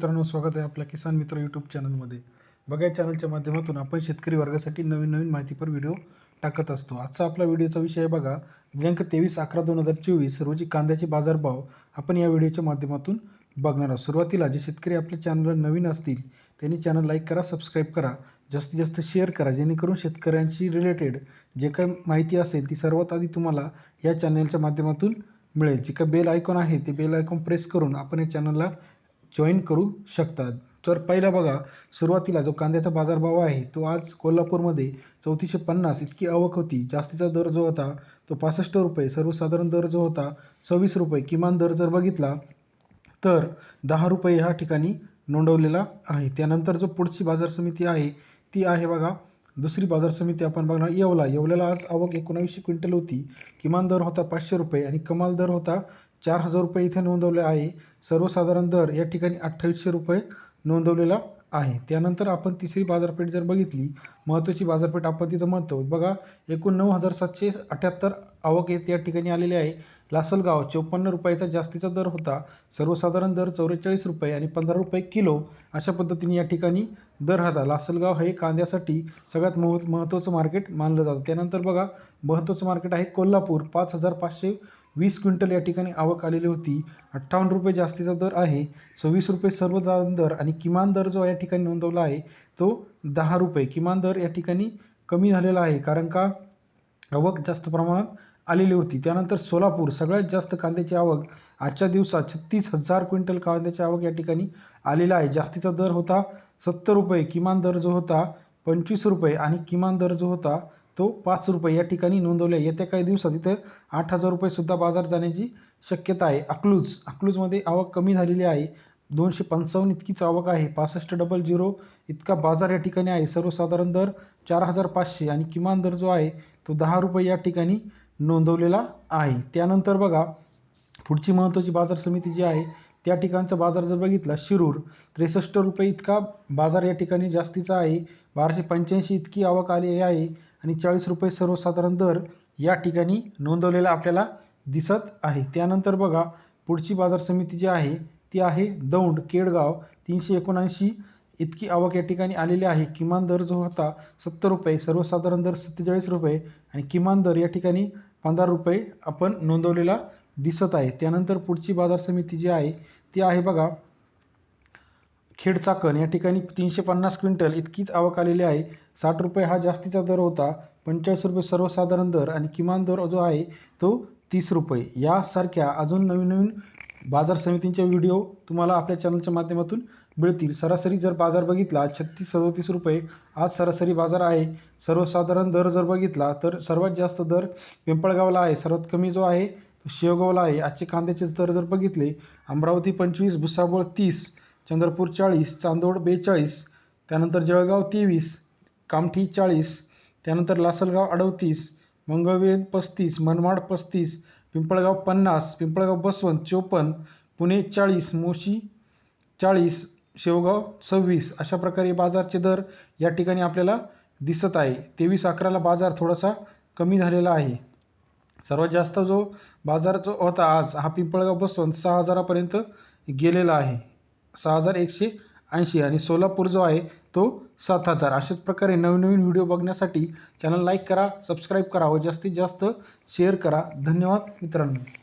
मित्रांनो स्वागत आहे आपल्या किसान मित्र यूट्यूब चॅनलमध्ये बघा या चॅनलच्या माध्यमातून आपण शेतकरी वर्गासाठी नवीन नवीन माहितीपर व्हिडिओ टाकत असतो. आजचा आपला व्हिडिओचा विषय आहे बघा दिनांक तेवीस अकरा दोन हजार चोवीस रोजी कांद्याचे बाजारभाव आपण या व्हिडिओच्या माध्यमातून बघणार आहोत. सुरुवातीला जे शेतकरी आपल्या चॅनलला नवीन असतील त्यांनी चॅनल लाईक करा सबस्क्राईब करा जास्तीत जास्त शेअर करा जेणेकरून शेतकऱ्यांशी रिलेटेड जे काही माहिती असेल ती सर्वात आधी तुम्हाला या चॅनलच्या माध्यमातून मिळेल. जे काय बेल आयकॉन आहे ते बेल आयकॉन प्रेस करून आपण या चॅनलला जॉईन करू शकतात. तर पहिला बघा सुरुवातीला जो कांद्याचा बाजारभाव आहे तो आज कोल्हापूरमध्ये चौतीसशे पन्नास इतकी आवक होती. जास्तीचा दर जो होता तो पासष्ट रुपये सर्वसाधारण दर जो होता सव्वीस रुपये किमान दर जर बघितला तर दहा रुपये ह्या ठिकाणी नोंदवलेला आहे. त्यानंतर जो पुढची बाजार समिती आहे ती आहे बघा दुसरी बाजार समिती आपण बघणार येवला. येवल्याला आज आवक एकोणावीसशे क्विंटल होती. किमान दर होता पाचशे रुपये आणि कमाल दर होता चार हजार रुपये इथे नोंदवले आहे. सर्वसाधारण दर या ठिकाणी अठ्ठावीसशे रुपये नोंदवलेला आहे. त्यानंतर आपण तिसरी बाजारपेठ जर बघितली महत्त्वाची बाजारपेठ आपण तिथं म्हणतो. बघा एकूण नऊ हजार सातशे अठ्ठ्याहत्तर आवक येत या ठिकाणी आलेली आहे. लासलगाव चौपन्न रुपयाचा जास्तीचा दर होता. सर्वसाधारण दर चौवेचाळीस रुपये आणि पंधरा रुपये किलो अशा पद्धतीने या ठिकाणी दर होता. लासलगाव हे कांद्यासाठी सगळ्यात मह महत्त्वाचं मार्केट मानलं जातं. त्यानंतर बघा महत्त्वाचं मार्केट आहे कोल्हापूर. पाच हजार पाचशे वीस क्विंटल या ठिकाणी आवक आलेली होती. अठ्ठावन्न रुपये जास्तीचा दर आहे. सव्वीस रुपये सर्वसाधारण दर आणि किमान दर जो या ठिकाणी नोंदवला आहे तो दहा रुपये. किमान दर या ठिकाणी कमी झालेला आहे कारण का? आवक जास्त प्रमाणात आलेली होती. त्यानंतर सोलापूर सगळ्यात जास्त कांद्याची आवक आजच्या दिवसात छत्तीस हजार क्विंटल कांद्याची आवक या ठिकाणी आलेला आहे. जास्तीचा दर होता सत्तर रुपये. किमान दर जो होता पंचवीस रुपये आणि किमान दर जो होता तो पाच रुपये या ठिकाणी नोंदवले. आहे येत्या काही दिवसात इथं आठ हजार रुपयेसुद्धा बाजार जाण्याची शक्यता आहे. अकलूज अकलूजमध्ये आवक कमी झालेली आहे. दोनशे पंचावन्न इतकीच आवक आहे. पासष्ट डबल झिरो इतका बाजार या ठिकाणी आहे. सर्वसाधारण दर चार हजार पाचशे आणि किमान दर जो आहे तो दहा रुपये या ठिकाणी नोंदवलेला आहे. त्यानंतर बघा पुढची महत्त्वाची बाजार समिती जी आहे त्या ठिकाणचा बाजार जर बघितला शिरूर त्रेसष्ट रुपये इतका बाजार या ठिकाणी जास्तीचा आहे. बाराशे पंच्याऐंशी इतकी आवक आली आहे. आणि चाळीस रुपये सर्वसाधारण दर या ठिकाणी नोंदवलेला आपल्याला दिसत आहे. त्यानंतर बघा पुढची बाजार समिती जी आहे ती आहे दौंड केडगाव. तीनशे एकोणऐंशी इतकी आवक या ठिकाणी आलेली आहे. किमान दर जो होता सत्तर रुपये. सर्वसाधारण दर सत्तेचाळीस रुपये आणि किमान दर या ठिकाणी पंधरा रुपये आपण नोंदवलेला दिसत आहे. त्यानंतर पुढची बाजार समिती जी आहे ती आहे बघा खेड चाकण या ठिकाणी तीनशे पन्नास क्विंटल इतकीच आवक आलेली आहे. साठ रुपये हा जास्तीचा दर होता. पंचेचाळीस रुपये सर्वसाधारण दर आणि किमान दर जो आहे तो तीस रुपये. यासारख्या अजून नवीन नवीन बाजार समितींचे व्हिडिओ तुम्हाला आपल्या चॅनलच्या माध्यमातून मिळतील. सरासरी जर बाजार बघितला छत्तीस सदोतीस रुपये आज सरासरी बाजार आहे. सर्वसाधारण दर जर बघितला तर सर्वात जास्त दर पिंपळगावला आहे. सर्वात कमी जो आहे तो शेवगावला आहे. आजचे कांद्याचे दर जर बघितले अमरावती पंचवीस भुसावळ तीस चंद्रपूर चाळीस चांदोड बेचाळीस त्यानंतर जळगाव तेवीस कामठी चाळीस त्यानंतर लासलगाव अडतीस मंगळवेद पस्तीस मनमाड पस्तीस पिंपळगाव पन्नास पिंपळगाव बसवंत चोपन्न पुणे चाळीस मोशी चाळीस शेवगाव सव्वीस अशा प्रकारे बाजारचे दर या ठिकाणी आपल्याला दिसत आहे. तेवीस अकराला बाजार थोडासा कमी झालेला आहे. सर्वात जास्त जो बाजार जो होता आज हा पिंपळगाव बसवंत सहा हजारापर्यंत गेलेला आहे. सहा हजार एकशे ऐंशी आणि सोलापूर जो आहे तो सात हजार. अशाच प्रकारे नवनवीन व्हिडिओ बघण्यासाठी चॅनल लाईक करा सबस्क्राईब करा व जास्तीत जास्त शेअर करा. धन्यवाद मित्रांनो.